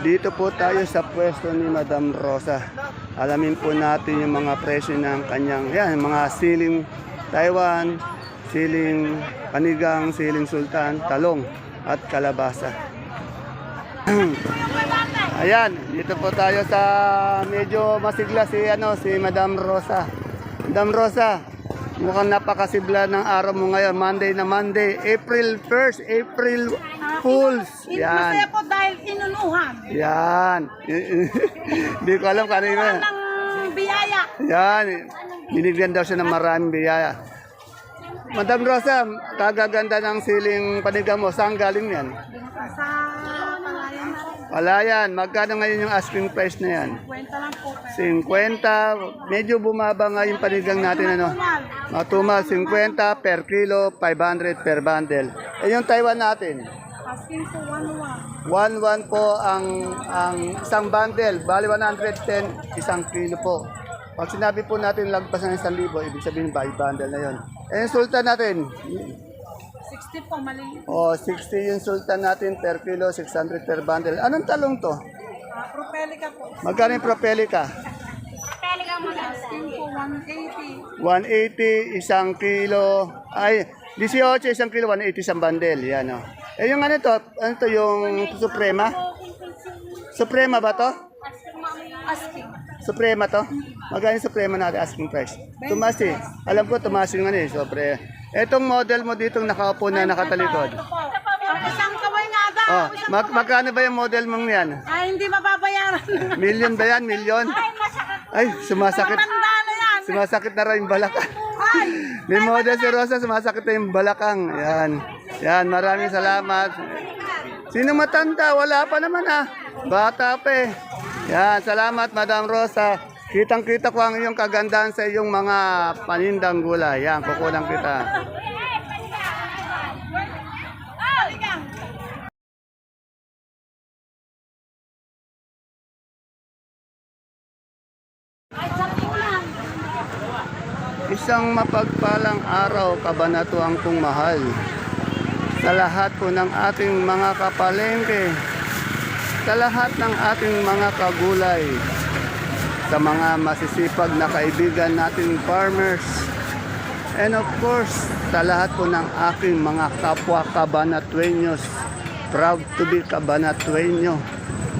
Dito po tayo sa pwesto ni Madam Rosa. Alamin po natin yung mga presyo ng kanyang, yan, mga siling Taiwan, siling panigang, siling sultan, talong at kalabasa. Ayan, dito po tayo sa medyo masigla si ano si Madam Rosa. Madam Rosa, mukhang napakasigla ng araw mo ngayon, Monday na Monday, April 1st, April Fools. Masaya Yan. po dahil inunuhan Yan. Hindi ko alam kanina. ng biyaya. Yan. Binigyan daw siya ng maraming biyaya. Madam Rosa, kagaganda ng siling panigang mo. Saan galing yan? Sa rin. Palayan. Magkano ngayon yung asking price na yan? Kwenta lang po. 50. Medyo bumaba nga yung panigang natin. Ano? Tumal. Matumal, 50 per kilo, 500 per bundle. Eh yung Taiwan natin, Asking po 1-1. 1-1 po ang, ang isang bundle. Bali 110, isang kilo po. Pag sinabi po natin lagpas ng 1,000, ibig sabihin by bundle na yon. Eh yung sultan natin, 60 po, maliit. oh, 60 yung sultan natin per kilo, 600 per bundle. Anong talong to? Uh, propelica po. Magkano yung propelica? Propelica mo po 180. 180 isang kilo. Ay, 18 isang kilo, 180 isang bundle. Yan o. Eh yung ano to, ano to yung Suprema? Suprema ba to? Asking. Suprema to? Magkano yung Suprema natin asking price? Tumas eh. Alam ko tumas yung ano eh, sobre. Etong model mo dito nakaupo na nakatalikod. Isang kaway nga daw. Oh, mag magkano ba yung model mong yan? Ay, hindi mababayaran. Million ba yan? Million? Ay, sumasakit. Sumasakit na rin yung balakang. Ay, May model si Rosa, sumasakit na yung balakang. Yan. Yan, maraming salamat. Sino matanda? Wala pa naman ah. Bata pa eh. Yan, salamat Madam Rosa. Kitang-kita ko ang iyong kagandahan sa iyong mga panindang gulay. Yan, kukulang kita. Isang mapagpalang araw, kabanatuang kong mahal. Sa lahat po ng ating mga kapalengke, sa lahat ng ating mga kagulay, sa mga masisipag na kaibigan nating farmers, and of course, sa lahat po ng aking mga kapwa kabanatuenyos, proud to be kabanatuenyo,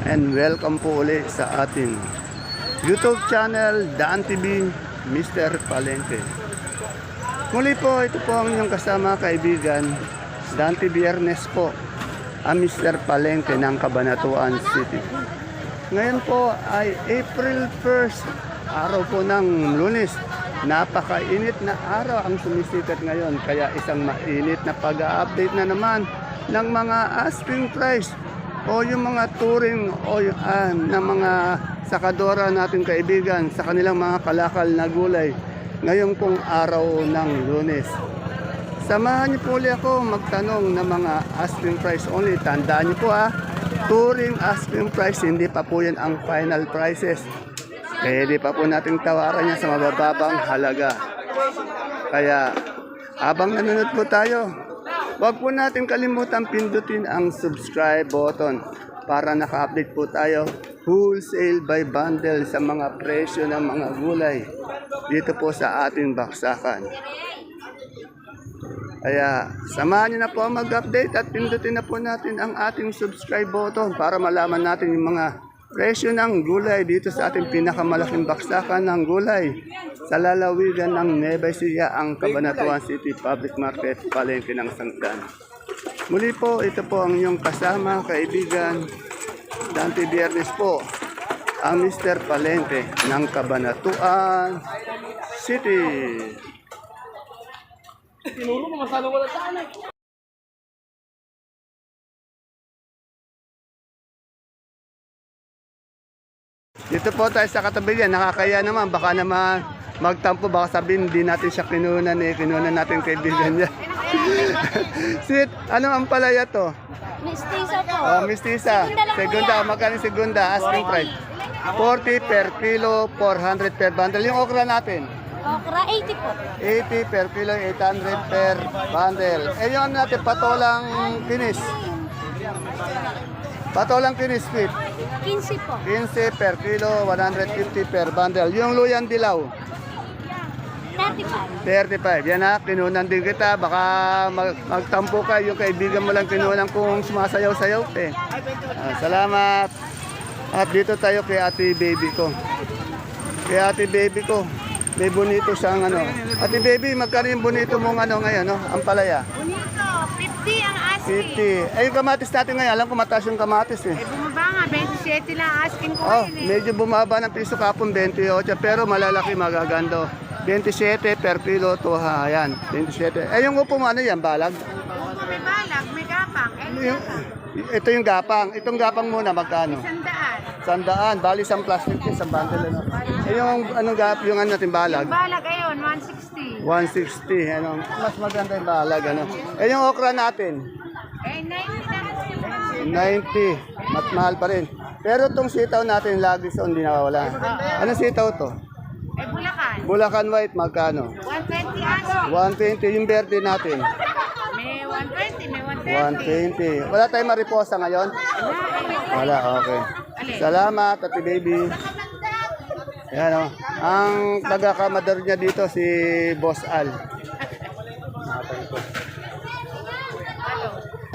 and welcome po ulit sa ating YouTube channel, Daan TV, Mr. Palente. Muli po, ito po ang inyong kasama kaibigan, Dante Biernes po, ang Mr. Palengke ng Cabanatuan City. Ngayon po ay April 1st, araw po ng lunes. Napakainit na araw ang sumisikat ngayon, kaya isang mainit na pag-update na naman ng mga asking price o yung mga touring o yung, ah, ng mga sakadora nating kaibigan sa kanilang mga kalakal na gulay ngayong pong araw ng lunes. Samahan niyo po ulit ako magtanong ng mga asking price only. Tandaan niyo po ha, touring asking price, hindi pa po yan ang final prices. Pwede pa po nating tawaran yan sa mabababang halaga. Kaya habang nanonood po tayo, Huwag po natin kalimutan pindutin ang subscribe button para naka-update po tayo wholesale by bundle sa mga presyo ng mga gulay dito po sa ating baksakan. Kaya samahan niyo na po mag-update at pindutin na po natin ang ating subscribe button para malaman natin yung mga presyo ng gulay dito sa ating pinakamalaking baksakan ng gulay sa lalawigan ng Nueva Ecija, ang Cabanatuan City Public Market, palengke ng Sangdan. Muli po, ito po ang inyong kasama, kaibigan, Dante Biernes po, ang Mr. Palengke ng Cabanatuan City. Dito po tayo sa katabi niya, nakakaya naman, baka naman magtampo, baka sabihin hindi natin siya kinunan eh, kinunan natin kaibigan niya. Sit, ano ang palaya to? Miss Tisa po. Oh, Miss Tisa, Segunda magkano yung segunda? Asking price. 40 per kilo, 400 per bundle. Yung okra natin, Okra, 80 po. 80 per kilo, 800 per bundle. Eh yung ano natin, patolang kinis. Patolang kinismit, 15 po. 15 per kilo, 150 per bundle. Yung luyan dilaw, 35. 35. Yan ha, kinunan din kita. Baka mag magtampo ka. Yung kaibigan mo lang kinunan kung sumasayaw-sayaw. Eh. Ah, salamat. At dito tayo kay ate baby ko. Kay ate baby ko. May bonito siyang ano. Ate baby, magkano yung bonito mong ano ngayon, no? Ang palaya. Bonito, 50 ang asking. 50. Ay, yung kamatis natin ngayon. Alam ko mataas yung kamatis eh. Eh, bumaba nga, 27 lang asking ko Oh, ngayon eh. medyo bumaba ng piso kapon 28 pero malalaki magaganda. 27 per kilo to ha, ayan, 27. Eh yung upo mo ano yan, balag? Kung may balag, may gapang, eh, Yung, ito yung gapang. Itong gapang muna magkano? sandaan. Sandaan, bali isang plastic yung isang bundle ano. Eh yung anong gap, yung ano natin balag? Balag ayun, 160. 160, ano. Mas maganda yung balag ano. Eh yung okra natin, Eh, 90 lang. 90. Mas mahal pa rin. Pero itong sitaw natin lagi sa hindi nawawala. Anong sitaw to? Eh, Bulacan. Bulacan White, magkano? 120 asking. 120 yung verde natin. May 120, may 130. 120. Wala tayong mariposa ngayon? Wala, okay. Salamat, Ate Baby. Yan o. Ang taga-kamadar niya dito, si Boss Al.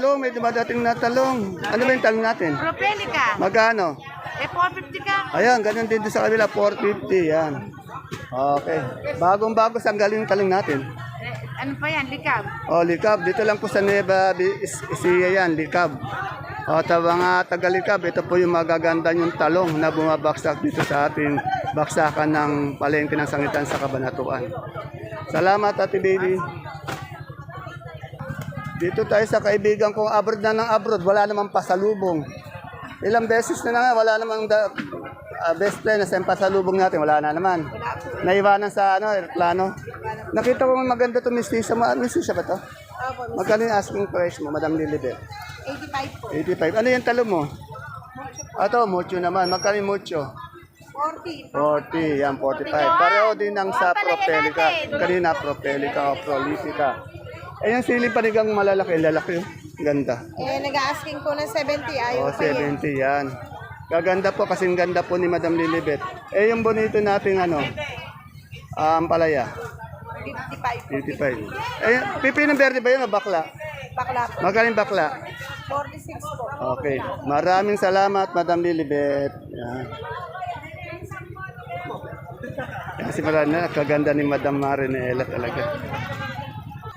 Talong, may dumadating na talong. Ano ba yung talong natin? Propelica. Magkano? Eh, 450 ka. Ayan, ganun din sa kabila, 450. Yan. Okay. Bagong-bago sa galing talong natin. Ano pa yan, likab. O, Likab. Dito lang po sa Nueva Ecija yan, Likab. O, ta mga taga-Likab, ito po yung magaganda yung talong na bumabaksak dito sa ating baksakan ng palengke ng sangitan sa Kabanatuan. Salamat, Ate Baby. Dito tayo sa kaibigan kong abroad na ng abroad, wala namang pasalubong. Ilang beses na na nga, wala namang da, ah, best friend na sa pasalubong natin, wala na naman. Naiwanan sa ano, aeroplano. Nakita ko maganda to mistisa mo. Ah, Mistisa ba to? Magkano yung asking price mo, Madam Lilibet? 85 po. 85. Ano yung talo mo? Ato, mucho naman. Magkano yung mucho? 40. 40, yan, 45. Pareho din ng sa Propelica. Kanina, Propelica o Prolifica. Eh, yung sili panigang malalaki, lalaki. oh. Ganda. Eh, nag-asking ko ng 70, ayaw O, 70 yan. Gaganda po, kasing ganda po ni Madam Lilibet. Eh, yung bonito nating ano, ah, ang palaya, 55. 55. Eh, pipi ng verde ba yun o bakla? Bakla po. Magaling bakla. 46 po. Okay. Maraming salamat, Madam Lilibet. Yan. Kasi marami na, kaganda ni Madam Marinela talaga.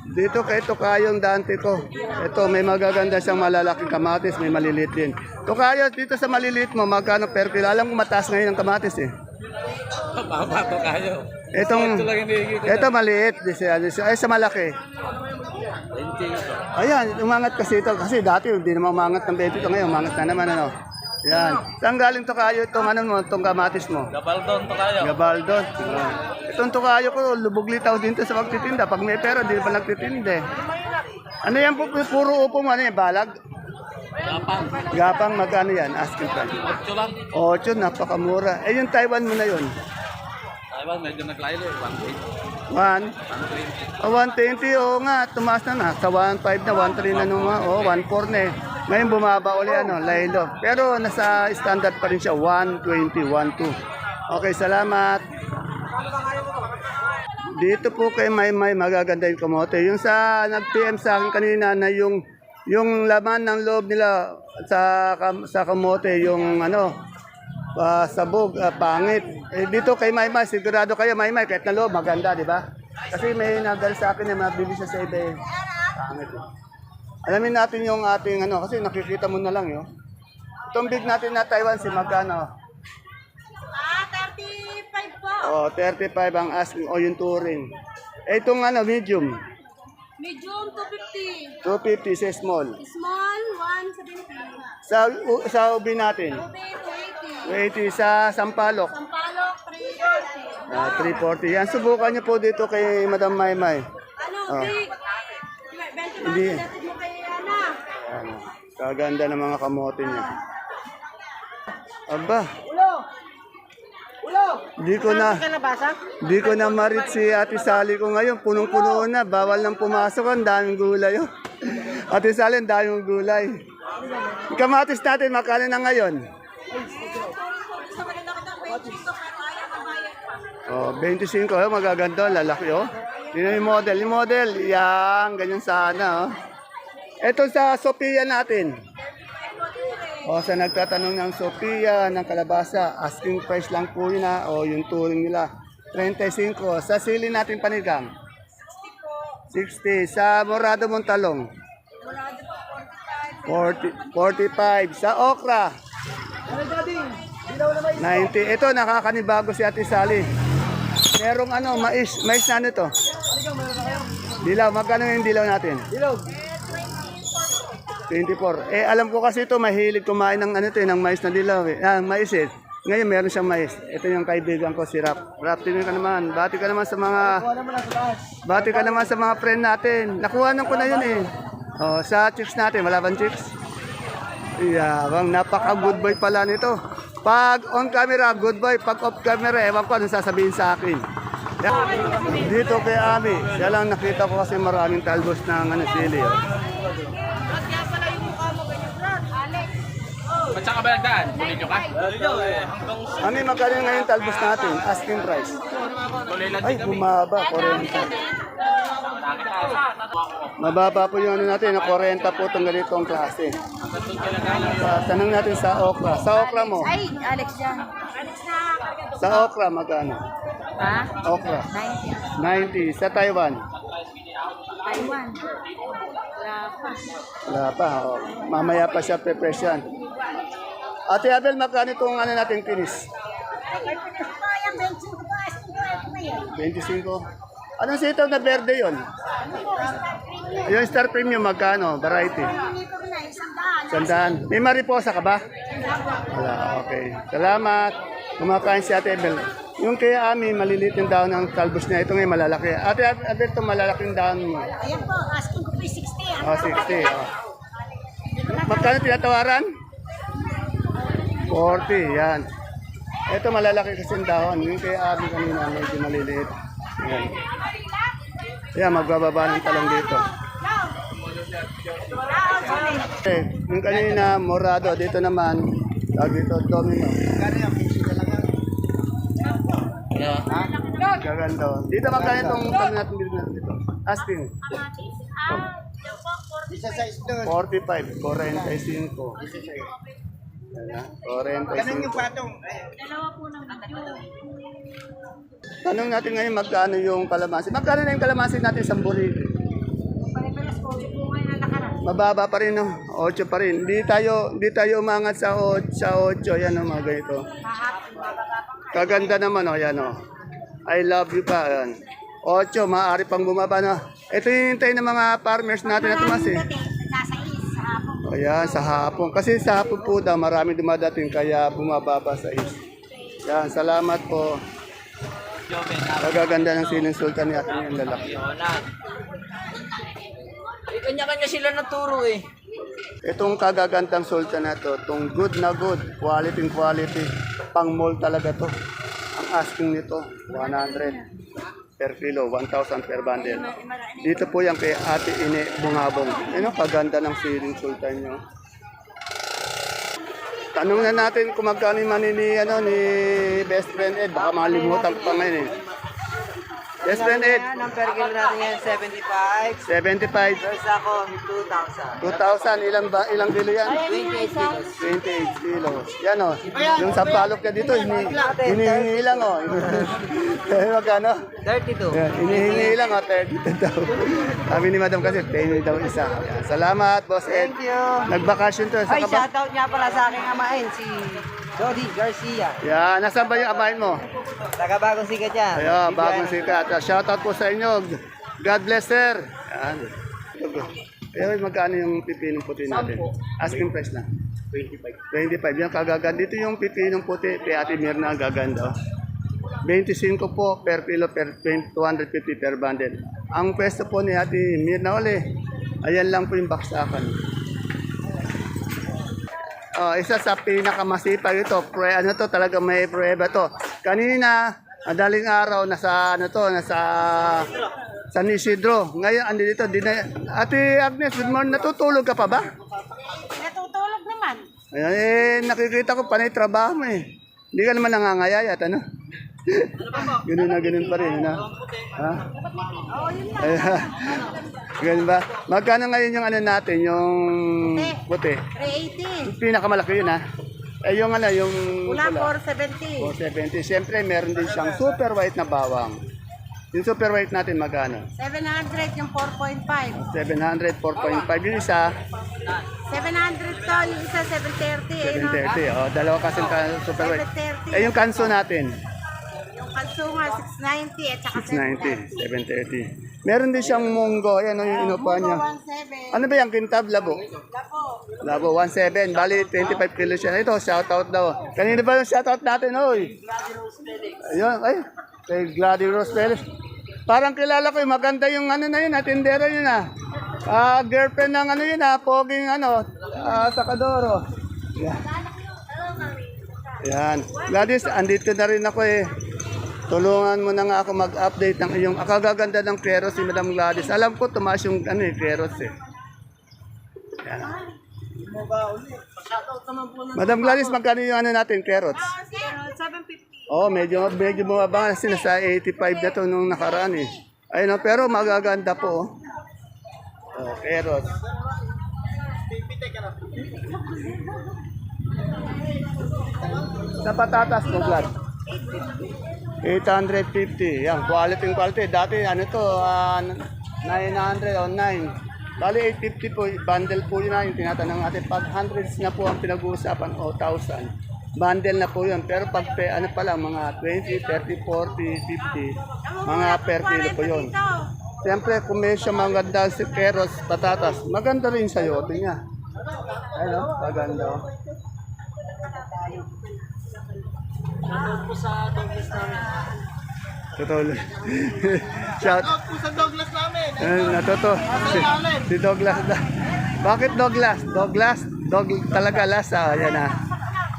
Dito kay Tokayong Dante ko. Ito, may magaganda siyang malalaking kamatis, may maliliit din. Tokayo, dito sa maliliit mo, magkano per kilo? Alam ko mataas ngayon ang kamatis eh. Mama to kayo. Itong, Ito maliit, ay sa malaki. 20 ito. Ayan, umangat kasi ito. Kasi dati hindi naman umangat ng 20 ito ngayon. Umangat na naman ano. Yan. Saan galing to kayo itong ano mo, itong kamatis mo? Gabaldon to kayo. Gabaldon. Itong tukayo ko, lubog litaw din to sa pagtitinda. Pag may pera, di pa nagtitinda eh. Ano yan po, puro upo mo, ano yan, balag? Gapang. Gapang, magkano yan? Asking price. Ocho lang. Ocho, napakamura. Eh, yung Taiwan mo na yun. Taiwan medyo naglaylo eh. 120. One? 120. Oh, 120, oo nga, tumaas na na. Sa 1.5 na, 1.3 na nung mga, oh, 1.4 na eh. Ngayon bumaba uli, ano, laylo. Pero nasa standard pa rin siya, 120, 1.2. Okay, salamat. Dito po kay May May magaganda yung kamote. Yung sa nag-PM sa akin kanina na yung yung laman ng loob nila sa sa kamote yung ano ah, sabog ah, pangit. Eh, dito kay May May sigurado kayo May May kahit na loob maganda, di ba? Kasi may nagal sa akin na mabili siya sa iba. eh. Pangit. eh. Alamin natin yung ating ano kasi nakikita mo na lang yo. Itong big natin na Taiwan si magkano? Ah, 35 po. Oh, 35 ang asking o yung touring. Eh, itong ano, medium. Medium, 250. 250 sa small. Small, 170. Sa, sa ubi natin. 280. 80 sa sampalok. Sampalok, 340. Ah, 340. Yan, subukan niyo po dito kay Madam Maymay. Ano, Ah. big? 20 Hindi. mo kay Ana. Ano, kaganda ng mga kamote niya. Aba, Ulo! Ulo! di ko na, di ko na marit si Ate Sally ko ngayon. Punong-puno na, bawal nang pumasok. Ang daming gulay. Oh. Ate Sally, ang daming gulay. Kamatis natin, makano na ngayon? Oh, 25, oh, magaganda, lalaki, oh. Yun yung model. Yung model, yan, ganyan sana, oh. Ito sa Sophia natin. O, sa nagtatanong ng Sophia, ng kalabasa, asking price lang po yun, ha, o yung touring nila. 35. Sa sili natin panigang? 60. Sa Morado Montalong? 40, 45. Sa okra? 90. Ito, nakakanibago si Ate Sally. Merong ano, mais. Mais na ano to? Dilaw. Magkano yung dilaw natin? Dilaw. 24. Eh, alam ko kasi ito, mahilig kumain ng ano to, eh, ng mais na dilaw. Eh. Ah, mais eh. Ngayon, meron siyang mais. Ito yung kaibigan ko, si Rap. Rap, tingnan ka naman. Bati ka naman sa mga... Bati ka naman sa mga friend natin. Nakuha ko na yun eh. Oh, sa chicks natin, wala bang chicks? Yeah, bang napaka-good boy pala nito. Pag on camera, good boy. Pag off camera, ewan ko anong sasabihin sa akin. Dito kay Ami, siya lang nakita ko kasi maraming talbos ng ano, sili. Oh. Ba't saan ka ba nagdaan? Bulin nyo ka? Ami, magkano ngayon talbos natin? Asking price. Tuloy Ay, bumaba. 40. Mababa po yung ano natin, na 40 po itong ganitong klase. Uh, tanong natin sa okra. Sa okra mo, Ay, Alex yan. sa okra magkano? Ha? Okra. 90. 90. Sa Taiwan? Taiwan. Wala pa. Wala pa. Oh. Mamaya pa siya prepresyan. Ate Abel, magkano itong ano natin kinis? 25. Anong sitaw na verde yon? Yung Star Premium magkano? Variety. Sandaan. May mariposa ka ba? Wala, okay. Salamat. Kumakain si Ate Abel. Yung kay Ami, maliliit yung daon ng talbos niya. Ito ngayon malalaki. Ate Abel, ito malalaking daon mo. Ayan po, asking ko po yung 60. Oh, 60. Oh. Magkano tinatawaran? 40, yan. Ito malalaki kasi ang dahon. Yung kay Abi kanina, medyo maliliit. Yan. Yan, magbababa ng talong dito. Okay, yung kanina, morado. Dito naman, tawag dito, domino. Gaganda. oh. Dito magkano itong talong natin dito natin dito? Asking. 45, 45. Yan, 45. Ganun yung patong. Tanong natin ngayon magkano yung kalamansi. Magkano na yung kalamansi natin sa Buri? Mababa pa rin, no? 8 pa rin. Hindi tayo, hindi tayo umangat sa 8, sa 8. Yan, no, mga ganito. Kaganda naman, oh, yan, oh. I love you pa, yan. 8, maaari pang bumaba, no? Ito yung hintay ng mga farmers natin na tumas, eh. O yan, sa hapon. Kasi sa hapon po daw, marami dumadating, kaya bumababa sa is. Yan, salamat po. Kagaganda ng siling sultan ni ating yung lalaki. Eh, kanya-kanya sila naturo eh. Itong kagagandang sultan na to, itong good na good, quality quality, pang mall talaga to. Ang asking nito, 100 per kilo, 1,000 per bundle. Dito po yan kay Ate Ine Bungabong. Ano, kaganda ng siling sultan nyo. Tanong na natin kung magkano yung mani ni, ano, ni best friend Ed. Baka makalimutan ko pa ngayon eh. Best friend Ed, Ang per kilo natin yan, 75. 75, First ako, 2,000. 2,000, ilang, ba, ilang kilo yan? 28 kilos. 28 kilos. Yan o. Yung sampalok ka dito, hini, hinihingi lang o. Eh, magkano? 32. Yan, hinihingi lang o, 32 daw. Sabi ni madam kasi, penny daw isa. Yan. Salamat, Boss Ed. Thank you. Nagbakasyon to. Sa Ay, shoutout nga pala sa aking amain, si Jody Garcia. Yan, nasaan ba yung amain mo? Taga bagong sikat yan. Ayan, bagong sikat. Shoutout po sa inyo. God bless, sir. Yan. Pero magkano yung pipinong puti natin? Asking price lang. 25. 25. Yan kagaganda. Dito yung pipinong puti. Kay Ate Mirna gaganda. oh. 25 po per kilo per 20 250 per bundle. Ang pwesto po ni Ate Mirna uli. Ayan lang po yung baksakan. Oh, isa sa pinakamasipag ito, pre, ano to, talaga may prueba to. Kanina, madaling araw, nasa, ano to, nasa San Isidro. Ngayon, andi dito, di na, Ate Agnes, good morning, natutulog ka pa ba? Natutulog Ayan, eh, nakikita ko panay trabaho mo eh. Hindi ka naman nangangayayat, ano? ganun na ganun pa rin, ano? Ha? Ayan. ganun ba? Magkano ngayon yung ano natin, yung puti? 380. Yung pinakamalaki yun, ha? Eh, yung ano, yung Pula, pula. 470. 470. Siyempre, meron din siyang super white na bawang. Yung super white natin magkano? 700 yung 4.5. 700, 4.5. Yung isa, 700 to, yung isa 730. Eh, no? 730. Oh, dalawa kasi ka- super white. 730. Eh, yung kanso natin, Kalsunga, 690 at saka 690, 730. Meron din siyang munggo. Ayan, oh, yung inupa niya. 17. Ano ba yung kintab? Labo? Lako. Labo, 1.7. Bali, 25 kilos siya. Ito, shoutout daw. Kanina ba yung shoutout natin, oy? Ayun, ay. Kay Gladys Rose Perez. Parang kilala ko, yung maganda yung ano na yun, atindera yun ah. Ah, girlfriend ng ano yun ah, poging ano, ah, sakadoro. Yan. Yan. Gladys, andito na rin ako eh. Tulungan mo na nga ako mag-update ng iyong akagaganda ng keros si Madam Gladys. Alam ko tumaas yung ano eh, keros eh. Yan. Madam Gladys, magkano yung ano natin, carrots? 750. Oh, medyo medyo bumaba kasi nasa 85 na to nung nakaraan eh. Ayun, oh, pero magaganda po. Oh, oh carrots. Sa patatas mo, Glad? 850. Yan, quality quality. Dati ano to, ah, 900 o 9. Bali 850 po, bundle po yun na yung tinatanong natin. Pag hundreds na po ang pinag-uusapan o 1,000, bundle na po yun. Pero pag ano pa lang, mga 20, 30, 40, 50, mga per kilo po yun. Siyempre, kung maganda si keros, patatas, maganda rin sa yote niya. Ayun, oh, maganda. oh. Totoo. Shout out po sa Douglas namin. Eh, natuto. Si, si Douglas. na. Bakit Douglas? Douglas? Dog talaga last. Ah, ayan ah.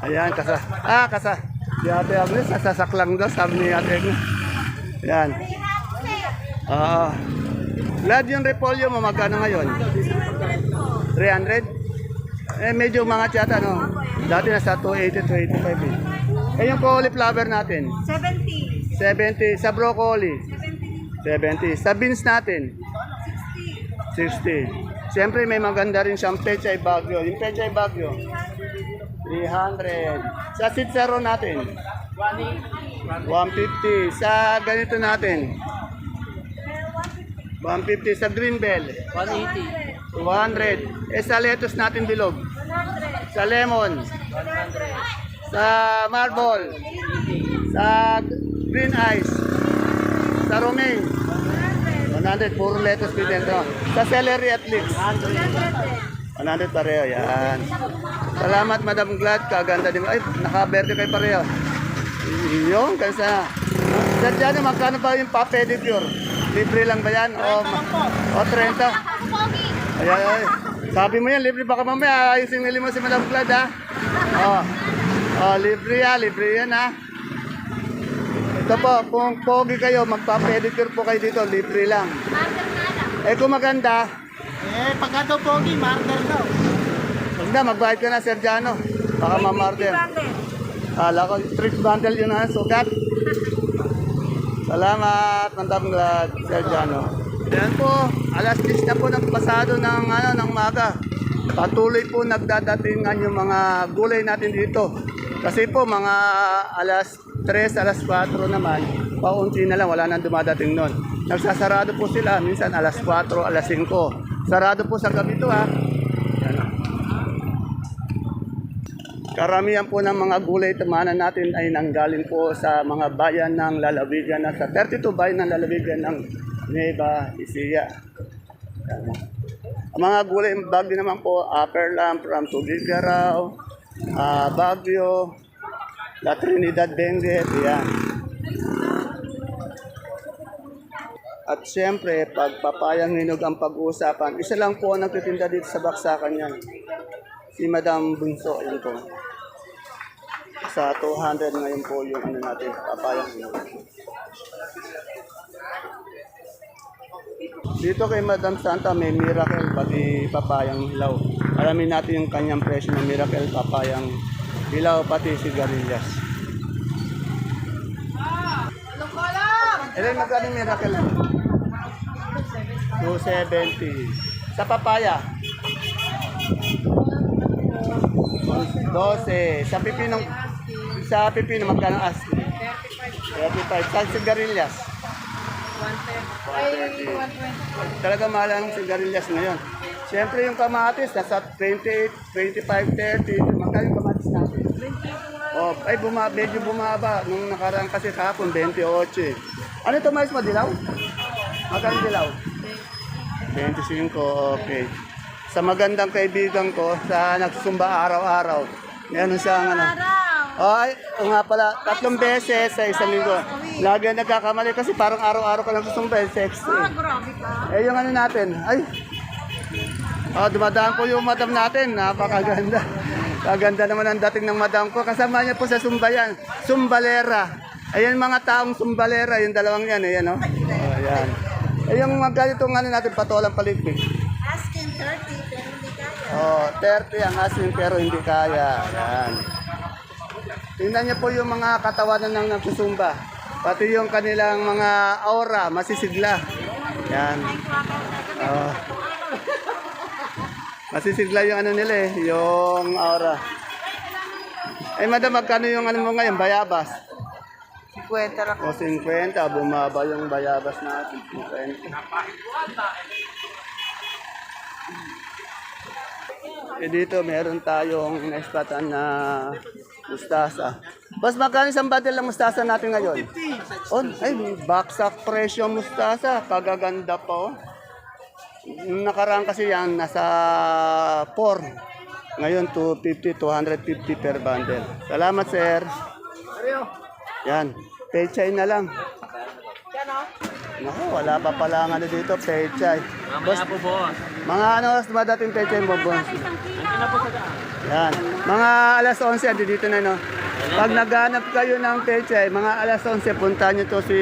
Ayan, kasa. Ah, kasa. Si Ate Agnes, nasasaklang daw, sabi ni Ate Agnes. Yan. Ah. Lad yung repolyo mo, magkano ngayon? 300? Eh, medyo mga tiyata, no? Dati nasa 280, 285 eh. Eh, yung cauliflower natin? 70. 70 sa broccoli. 70. Sa beans natin. 60. Siyempre may maganda rin siyang pechay bagyo. Yung pechay bagyo. 300. Sa sitsaro natin. 150. Sa ganito natin. 150 sa green bell. 180. 200. Eh sa lettuce natin bilog. Sa lemon. Sa marble. Sa green ice. Sa romaine. 100. Puro lettuce din dito. Sa celery at leeks. 100 pareho. Yan. Salamat Madam Glad. Kaganda din. Ay, nakaberde kayo pareho. Yung, kansa. Sa dyan, magkano ba yung pa-pedicure? Libre lang ba yan? O, o 30? Ayan, ay. Sabi mo yan, libre baka mamaya ayusin nili mo si Madam Glad ha. Oh. Oh, libre yan, libre yan ha. Ito po, kung pogi kayo, magpa-pedicure po kayo dito, libre lang. Eh kung maganda, Eh, pagka daw pogi, marker daw. huwag na, magbayad ka na, Sergiano. Baka mamartir. Kala ko, street bundle yun ha, sukat. Salamat, Madam Glad, Sergiano. Yan po, alas 10 na po ng pasado ng, ano, ng maga. Patuloy po nagdadatingan yung mga gulay natin dito. Kasi po, mga alas 3, alas 4 naman, paunti na lang, wala nang dumadating nun. Nagsasarado po sila, minsan alas 4, alas 5. Sarado po sa gabi to ha. Karamihan po ng mga gulay tamanan natin ay nanggaling po sa mga bayan ng lalawigan na sa 32 bayan ng lalawigan ng Nueva Ecija. Ang mga gulay bagyo naman po, Upper Lamp from Tugigaraw, ah, Baguio, La Trinidad Benguet, yan. At siyempre, pag papayang hinog ang pag-uusapan, isa lang po ang nagtitinda dito sa baksakan yan. Si Madam Bunso, yun po. Sa 200 ngayon po yung ano natin, papayang hinog. Dito kay Madam Santa may miracle pati papayang hilaw. Alamin natin yung kanyang presyo ng Miracle Papayang Dilaw pati sigarilyas. Ilan magkano yung Miracle? 270. Sa papaya? 12. Sa pipinong sa pipino magkano ang ask? 35. Sa sigarilyas? 130. Talaga mahal ang sigarilyas ngayon. Siyempre yung kamatis, nasa 28, 25, 30. Magkano yung kamatis natin? Oh, ay buma, medyo bumaba. Nung nakaraan kasi kahapon, 28 eh. Ano ito mais mo, dilaw? Magkano dilaw? 25, okay. Sa magandang kaibigan ko, sa nagsusumba araw-araw, meron siyang ano. Ay, o nga pala, tatlong beses sa isang linggo. Lagi nagkakamali kasi parang araw-araw ka nagsusumba, eh, sexy. Grabe ka. Eh, yung ano natin, ay, oh, dumadaan po yung madam natin, napakaganda. Kaganda naman ang dating ng madam ko. Kasama niya po sa Sumbayan, Sumbalera. Ayan mga taong Sumbalera, yung dalawang yan, ayan, oh. Oh, ayan. Eh, yung mga ganitong ano natin, patolang paligpig. Asking 30, pero hindi kaya. Oh, 30 ang asin pero hindi kaya. Ayan. Tingnan niyo po yung mga katawanan ng nagsusumba. Pati yung kanilang mga aura, masisigla. Yan. Oh. Masisigla yung ano nila eh, yung aura. Eh madam, magkano yung ano mo ngayon, bayabas? 50 lang. O 50, bumaba yung bayabas natin. 50. Eh dito meron tayong naespatan na mustasa. Boss, magkano isang bundle ng mustasa natin ngayon? Oh, ay, baksak presyo mustasa. Kagaganda. Nung nakaraan kasi yan, nasa 4. Ngayon, 250, 250 per bundle. Salamat, sir. Yan. Pechay na lang. Naku, wala pa pala ang ano dito, pechay. Boss, po, boss. mga ano oras dumadating pechay mo, boss? Yan. Mga alas 11, andi dito na, no? Pag naghanap kayo ng pechay, mga alas 11, punta nyo to si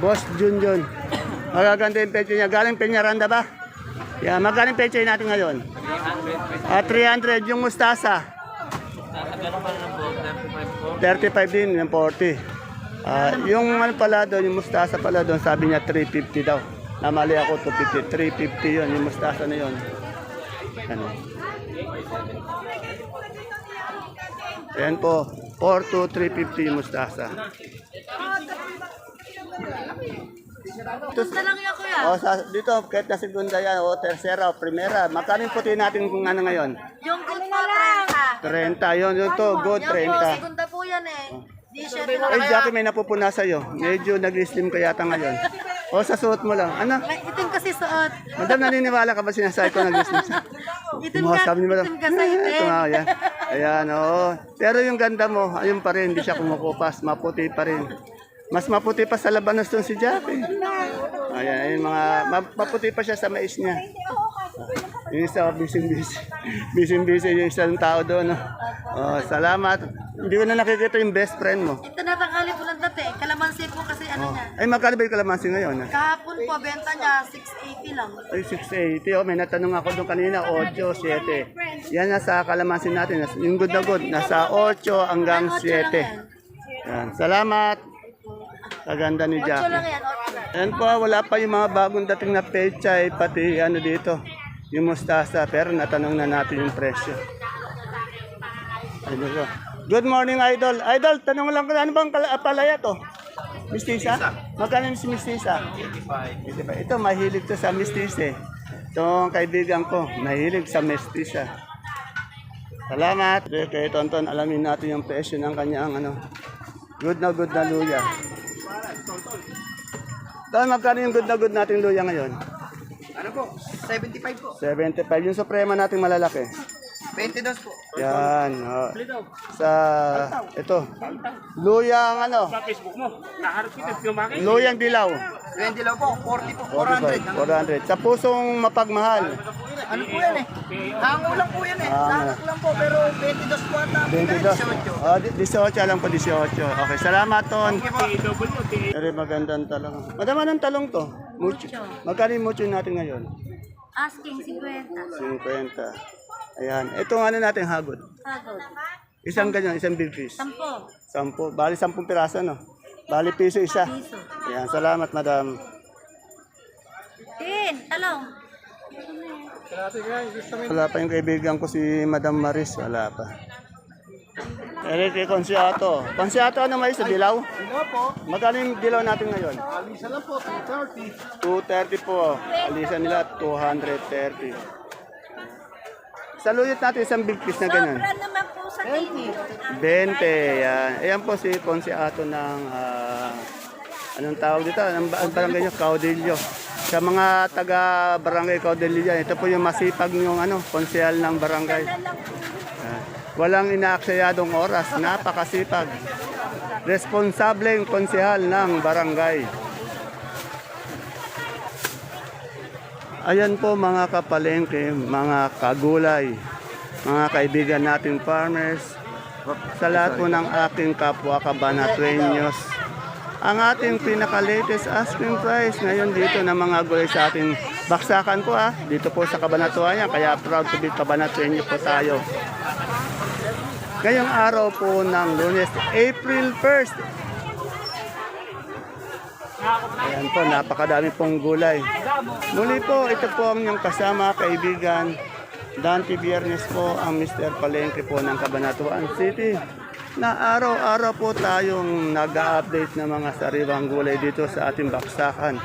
Boss Junjun. Magaganda yung pechay niya. Galing Peñaranda ba? Yan. Magkano yung pechay natin ngayon? Ah, 300. Yung mustasa? 35 din, yung 40. Ah, yung ano pala doon, yung mustasa pala doon, sabi niya 350 daw. Namali ako 250, 350 yun, yung mustasa na yun. Ano? Ayan po, 4 to 350 yung mustasa. Gusto lang yan, kuya. O, sa, dito, kahit na segunda yan, o tercera, o primera, magkano yung puti natin kung ano ngayon? Yung good po, 30. 30, yun, yun to, good, Yan po, 30. segunda po yan eh. Di siya din Ay, Jackie, may napupuna sa'yo. Medyo nag-slim ka yata ngayon. O, sa suot mo lang. Ano? May itim kasi suot. Madam, naniniwala ka ba sinasabi ko nag-slim sa... Itim ka, sabi ni madam, itim ka sa "Eh, itim. Ito nga, ayan. Ayan, oo. Pero yung ganda mo, ayun pa rin, hindi siya kumukupas. Maputi pa rin. Mas maputi pa sa labanos doon si Jackie. Ayan, ayun mga, ma- maputi pa siya sa mais niya. Yung isa, busy-busy. Busy-busy yung isang tao doon. No? Oh, salamat. Hindi ko na nakikita yung best friend mo. Ito natangali po ng dati. Kalamansi po kasi ano niya. Ay, magkano ba yung kalamansi ngayon? ah? Kahapon po, benta niya 680 lang. Ay, 680. Oh, may natanong ako doon kanina, 8, 7. Yan nasa kalamansin natin. Nas- Yung good na good, nasa 8 hanggang Ay, 8 lang 7. yan. Yan. Salamat. Kaganda ni 8 lang Jackie. yan, 8 lang. Yan po, wala pa yung mga bagong dating na pechay, pati ano dito, yung mustasa. Pero natanong na natin yung presyo. Ano ko. Good morning, Idol. Idol, tanong lang ko, ano bang palaya to? Mistisa? Magkano yung si Mistisa? 85. Ito, mahilig to sa Mistisa. eh. Itong kaibigan ko, mahilig sa Mistisa. Salamat. Okay, kay Tonton, alamin natin yung presyo ng kanyang ano. Good na good na luya. Dahil magkano yung good na good nating luya ngayon? Ano po? 75 po. 75. Yung suprema nating malalaki. 22 po. Yan. Oh. Sa, ito. Luyang ano? Luyang dilaw. 20 lang po. 40 po. 400. 400. Sa pusong mapagmahal. Ano po yan eh? Hango lang po yan eh. Ah. Hango lang po pero 22 po ata. 22. Oh, di- 18 lang po, 18. Okay, salamat, Ton. Pero magandang talong. Madama ng talong to. Mucho. Magkano yung mucho natin ngayon? Asking 50. 50. Ayan. Ito ano natin hagod. Hagod. Isang ganyan, isang big fish. Sampo. Sampu. Bali, sampung piraso, no? Bali, piso isa. Piso. Ayan, salamat, madam. Tin, talong. Wala pa yung kaibigan ko si Madam Maris. Wala pa. Eric Consiato. Consiato, ano may sa dilaw? Dilaw po. Magkano yung dilaw natin ngayon? Alisa lang po, 230. 230 po. Alisa nila, 230. Saluyot natin isang big fish na ganyan. Sobra naman po. 20. Yan. Ayan po si Consiato ng ah, anong tawag dito? Ang, ang barangay nyo, Caudillo. Sa mga taga barangay Caudillo yan, ito po yung masipag yung ano, konsehal ng barangay. Ah, walang inaaksayadong oras, napakasipag. Responsableng konsehal ng barangay. Ayan po mga kapalengke, mga kagulay, mga kaibigan nating farmers, sa lahat po ng aking kapwa kabanatuenyos. Ang ating pinaka-latest asking price ngayon dito ng mga gulay sa ating baksakan ko ah, dito po sa Kabanatuan kaya proud to be Kabanatuenyo po tayo. Ngayong araw po ng lunes, April 1st. Ayan po, napakadami pong gulay. Muli po, ito po ang inyong kasama, kaibigan. Dante Biernes po ang Mr. Palengke po ng Cabanatuan City na araw-araw po tayong nag-update ng mga sariwang gulay dito sa ating baksakan.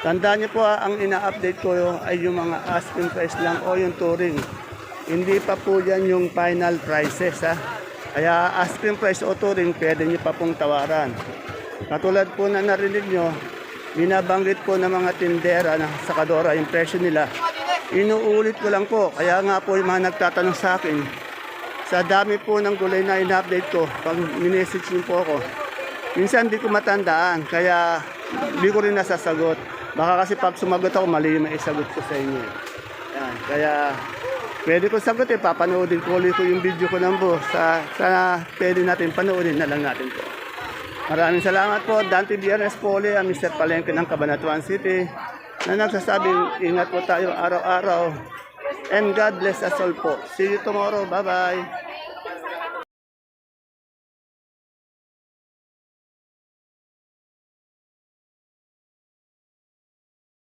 Tandaan niyo po ah, ang ina-update ko ay yung mga asking price lang o yung touring. Hindi pa po yan yung final prices ha. Kaya asking price o touring pwede niyo pa pong tawaran. Katulad po na narinig nyo, binabanggit po ng mga tindera na sa Kadora yung presyo nila. Inuulit ko lang po, kaya nga po yung mga nagtatanong sa akin, sa dami po ng gulay na in-update ko, pag minessage niyo po ako, minsan hindi ko matandaan, kaya hindi ko rin nasasagot. Baka kasi pag sumagot ako, mali yung maisagot ko sa inyo. Yan, kaya pwede ko sagot eh, papanoodin ko ulit ko yung video ko ng buo. Sa, sa pwede natin, panoodin na lang natin po. Maraming salamat po, Dante Biernes Poli, ang Mr. Palengke ng Cabanatuan City, na nagsasabing ingat po tayo araw-araw. And God bless us all po. See you tomorrow. Bye-bye.